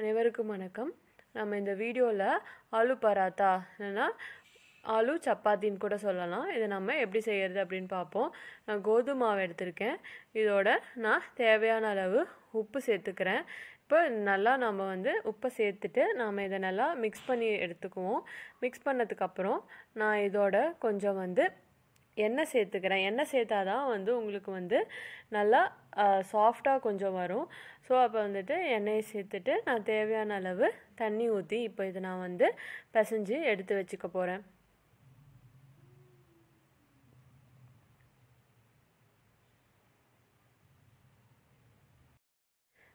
அனைவருக்கும் வணக்கம். நம்ம இந்த வீடியோவில் ஆலு பராத்தா இல்லைன்னா ஆலு சப்பாத்தின்னு கூட சொல்லலாம். இதை நம்ம எப்படி செய்கிறது அப்படின்னு பார்ப்போம். நான் கோதுமை மாவு எடுத்திருக்கேன். இதோட நான் தேவையான அளவு உப்பு சேர்த்துக்கிறேன். இப்போ நல்லா நம்ம வந்து உப்பை சேர்த்துட்டு நாம் இதை நல்லா மிக்ஸ் பண்ணி எடுத்துக்குவோம். மிக்ஸ் பண்ணதுக்கப்புறம் நான் இதோட கொஞ்சம் வந்து எண்ணெய் சேர்த்துக்கிறேன். எண்ணெய் சேர்த்தா தான் வந்து உங்களுக்கு வந்து நல்லா சாஃப்டாக கொஞ்சம் வரும். ஸோ அப்போ வந்துட்டு எண்ணெயை சேர்த்துட்டு நான் தேவையான அளவு தண்ணி ஊற்றி இப்போ இதை நான் வந்து பிசைஞ்சு எடுத்து வச்சுக்க போகிறேன்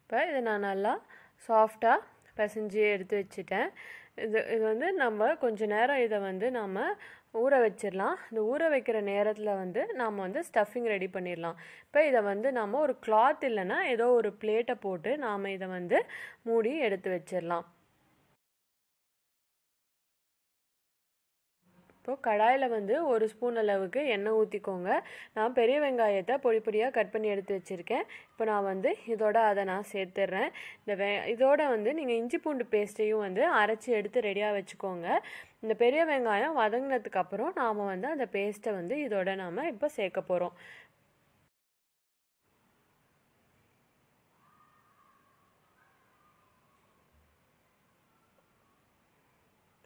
இப்போ இதை நான் நல்லா சாஃப்டாக பிசைஞ்சு எடுத்து வச்சுட்டேன். இது இது வந்து நம்ம கொஞ்ச நேரம் இதை வந்து நாம் ஊற வச்சிடலாம். இந்த ஊற வைக்கிற நேரத்தில் வந்து நாம் வந்து ஸ்டஃபிங் ரெடி பண்ணிடலாம். இப்போ இதை வந்து நாம் ஒரு கிளாத் இல்லைன்னா ஏதோ ஒரு பிளேட்டை போட்டு நாம் இதை வந்து மூடி எடுத்து வச்சிடலாம். இப்போது கடாயில் வந்து ஒரு ஸ்பூன் அளவுக்கு எண்ணெய் ஊற்றிக்கோங்க நான் பெரிய வெங்காயத்தை பொடி பொடியாக கட் பண்ணி எடுத்து வச்சுருக்கேன். இப்போ நான் வந்து இதோட அதை நான் சேர்த்துட்றேன் இந்த வெ இதோட வந்து நீங்கள் இஞ்சி பூண்டு பேஸ்ட்டையும் வந்து அரைச்சி எடுத்து ரெடியாக வச்சுக்கோங்க. இந்த பெரிய வெங்காயம் வதங்கினதுக்கப்புறம் நாம் வந்து அந்த பேஸ்ட்டை வந்து இதோட நாம் இப்போ சேர்க்க போகிறோம்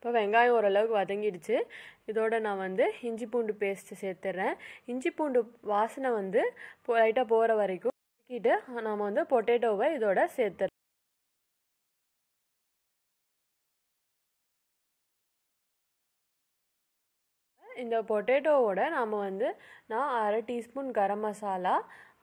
இப்போ வெங்காயம் ஓரளவுக்கு வதங்கிடுச்சு. இதோட நான் வந்து இஞ்சி பூண்டு பேஸ்ட்டு சேர்த்துட்றேன் இஞ்சி பூண்டு வாசனை வந்து லைட்டாக போகிற வரைக்கும் வதக்கிட்டு நாம் வந்து பொட்டேட்டோவை இதோட சேர்த்துறேன் இந்த பொட்டேட்டோவோட நாம் வந்து நான் அரை டீஸ்பூன் கரம் மசாலா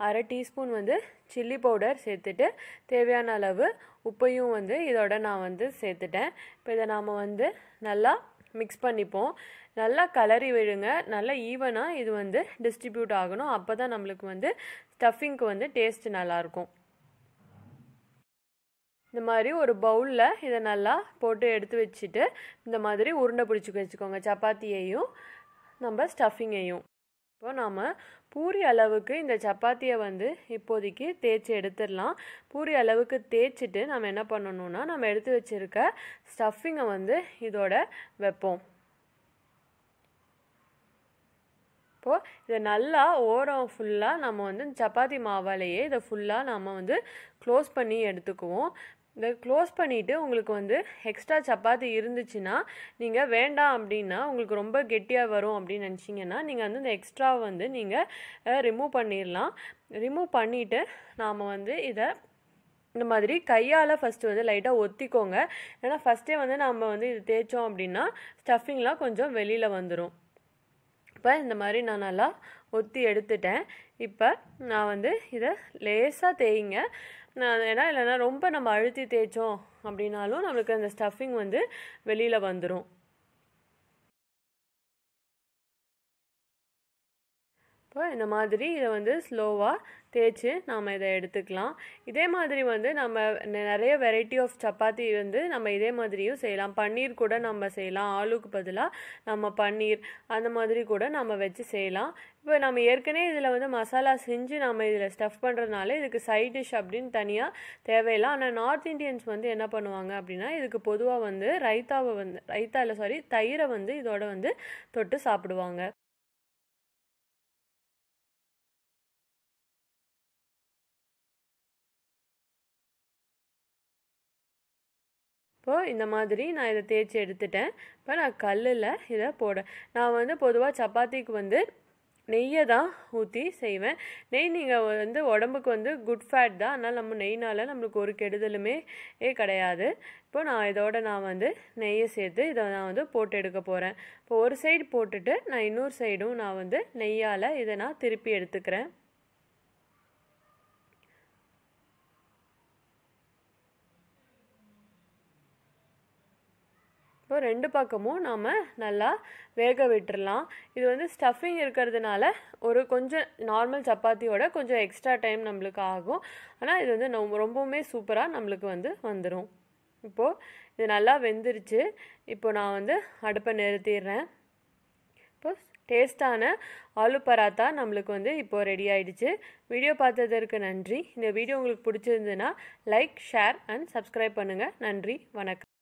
அரை டீஸ்பூன் வந்து சில்லி பவுடர் சேர்த்துட்டு தேவையான அளவு உப்பையும் வந்து இதோட நான் வந்து சேர்த்துட்டேன். இப்போ இதை நாம் வந்து நல்லா மிக்ஸ் பண்ணிப்போம். நல்லா கலரி விழுங்க. நல்லா ஈவனாக இது வந்து டிஸ்ட்ரிபியூட் ஆகணும். அப்போ தான் நம்மளுக்கு வந்து ஸ்டஃபிங்க்கு வந்து டேஸ்ட் நல்லாயிருக்கும். இந்த மாதிரி ஒரு பவுலில் இதை நல்லா போட்டு எடுத்து வச்சுட்டு இந்த மாதிரி உருண்டை பிடிச்சி வச்சுக்கோங்க. சப்பாத்தியையும் நம்ம ஸ்டஃபிங்கையும் இப்போ நாம் பூரி அளவுக்கு இந்த சப்பாத்தியை வந்து இப்போதைக்கு தேய்ச்சி எடுத்துடலாம். பூரி அளவுக்கு தேய்ச்சிட்டு நம்ம என்ன பண்ணணும்னா நம்ம எடுத்து வச்சுருக்க ஸ்டஃபிங்கை வந்து இதோட வைப்போம். இப்போது இதை நல்லா ஓரம் ஃபுல்லாக நம்ம வந்து சப்பாத்தி மாவாலேயே இதை ஃபுல்லாக நம்ம வந்து க்ளோஸ் பண்ணி எடுத்துக்குவோம். இதை க்ளோஸ் பண்ணிவிட்டு உங்களுக்கு வந்து எக்ஸ்ட்ரா சப்பாத்தி இருந்துச்சுன்னா நீங்கள் வேண்டாம் அப்படின்னா உங்களுக்கு ரொம்ப கெட்டியாக வரும் அப்படின்னு நினச்சிங்கன்னா நீங்கள் வந்து இந்த எக்ஸ்ட்ரா வந்து நீங்கள் ரிமூவ் பண்ணிடலாம் ரிமூவ் பண்ணிவிட்டு நாம் வந்து இதை இந்த மாதிரி கையால் ஃபஸ்ட்டு வந்து லைட்டாக ஒத்திக்கோங்க. ஏன்னா ஃபஸ்ட்டே வந்து நம்ம வந்து இது தேய்ச்சோம் அப்படின்னா ஸ்டஃபிங்லாம் கொஞ்சம் வெளியில் வந்துடும் இப்போ இந்த மாதிரி நான் நல்லா ஒத்தி எடுத்துட்டேன். இப்போ நான் வந்து இதை லேசாக தேய்ங்க. ஏன்னா இல்லைன்னா ரொம்ப நம்ம அழுத்தி தேய்ச்சோம் அப்படின்னாலும் நம்மளுக்கு அந்த ஸ்டஃபிங் வந்து வெளியில் வந்துடும் இப்போ இந்த மாதிரி இதை வந்து ஸ்லோவாக தேய்ச்சி நாம் இதை எடுத்துக்கலாம். இதே மாதிரி வந்து நம்ம நிறைய வெரைட்டி ஆஃப் சப்பாத்தி வந்து நம்ம இதே மாதிரியும் செய்யலாம். பன்னீர் கூட நம்ம செய்யலாம். ஆளுக்கு பதிலாக நம்ம பன்னீர் அந்த மாதிரி கூட நம்ம வச்சு செய்யலாம். இப்போ நம்ம ஏற்கனவே இதில் வந்து மசாலா செஞ்சு நம்ம இதில் ஸ்டஃப் பண்ணுறதுனால இதுக்கு சைட் டிஷ் அப்படின்னு தனியாக தேவையில்லை. ஆனால் நார்த் இந்தியன்ஸ் வந்து என்ன பண்ணுவாங்க அப்படின்னா இதுக்கு பொதுவாக வந்து ரைத்தாவை வந்து ரைத்தா இல்லை சாரி தயிரை வந்து இதோட வந்து தொட்டு சாப்பிடுவாங்க. இப்போது இந்த மாதிரி நான் இதை தேய்ச்சி எடுத்துட்டேன். இப்போ நான் கல்லில் இதை போட நான் வந்து பொதுவாக சப்பாத்திக்கு வந்து நெய்யை தான் ஊற்றி செய்வேன். நெய் நீங்கள் வந்து உடம்புக்கு வந்து குட் ஃபேட் தான். அதனால் நம்ம நெய்னால் நம்மளுக்கு ஒரு கெடுதலுமே ஏ கிடையாது. இப்போ நான் இதோட நான் வந்து நெய்யை சேர்த்து இதை நான் வந்து போட்டு எடுக்க போகிறேன் இப்போ ஒரு சைடு போட்டுட்டு நான் இன்னொரு சைடும் நான் வந்து நெய்யால் இதை நான் திருப்பி எடுத்துக்கிறேன். இப்போ ரெண்டு பக்கமும் நாம் நல்லா வேக விட்டுறலாம். இது வந்து ஸ்டஃபிங் இருக்கிறதுனால ஒரு கொஞ்சம் நார்மல் சப்பாத்தியோட கொஞ்சம் எக்ஸ்ட்ரா டைம் நம்மளுக்கு ஆகும். ஆனால் இது வந்து ரொம்பவுமே சூப்பராக நம்மளுக்கு வந்து வந்துடும் இப்போது இது நல்லா வெந்துருச்சு. இப்போ நான் வந்து அடுப்பை நிறுத்திடுறேன். இப்போ டேஸ்டான ஆலு பராத்தா நம்மளுக்கு வந்து இப்போது ரெடி ஆயிடுச்சு. வீடியோ பார்த்ததற்கு நன்றி. இந்த வீடியோ உங்களுக்கு பிடிச்சிருந்துன்னா லைக் ஷேர் அண்ட் சப்ஸ்கிரைப் பண்ணுங்கள் நன்றி. வணக்கம்.